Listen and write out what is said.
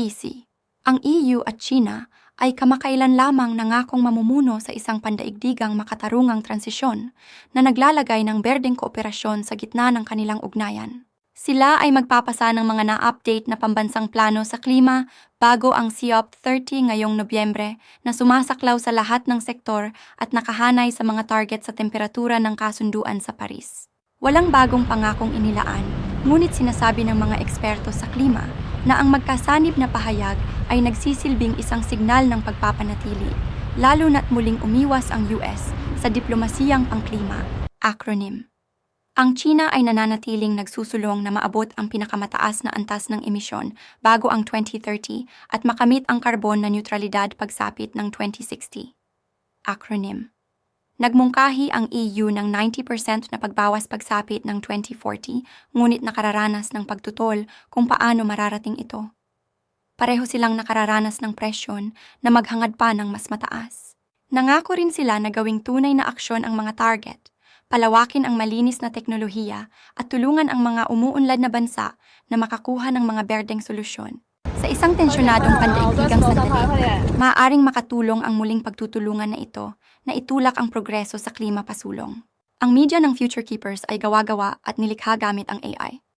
Easy. Ang EU at China ay kamakailan lamang nangakong mamumuno sa isang pandaigdigang makatarungang transisyon na naglalagay ng berdeng kooperasyon sa gitna ng kanilang ugnayan. Sila ay magpapasa ng mga na-update na pambansang plano sa klima bago ang COP30 ngayong Nobyembre na sumasaklaw sa lahat ng sektor at nakahanay sa mga target sa temperatura ng kasunduan sa Paris. Walang bagong pangakong inilaan, ngunit sinasabi ng mga eksperto sa klima na ang magkasanib na pahayag ay nagsisilbing isang signal ng pagpapanatili, lalo na't muling umiwas ang US sa diplomasiyang pangklima, acronym. Ang China ay nananatiling nagsusulong na maabot ang pinakamataas na antas ng emisyon bago ang 2030 at makamit ang karbon na neutralidad pagsapit ng 2060. Acronym. Nagmungkahi ang EU ng 90% na pagbawas pagsapit ng 2040, ngunit nakararanas ng pagtutol kung paano mararating ito. Pareho silang nakararanas ng presyon na maghangad pa ng mas mataas. Nangako rin sila na gawing tunay na aksyon ang mga target, palawakin ang malinis na teknolohiya at tulungan ang mga umuunlad na bansa na makakuha ng mga berdeng solusyon. Sa isang tensyonadong pandaigdigang sandali, maaaring makatulong ang muling pagtutulungan na ito na itulak ang progreso sa klima pasulong. Ang media ng Future Keepers ay gawa-gawa at nilikha gamit ang AI.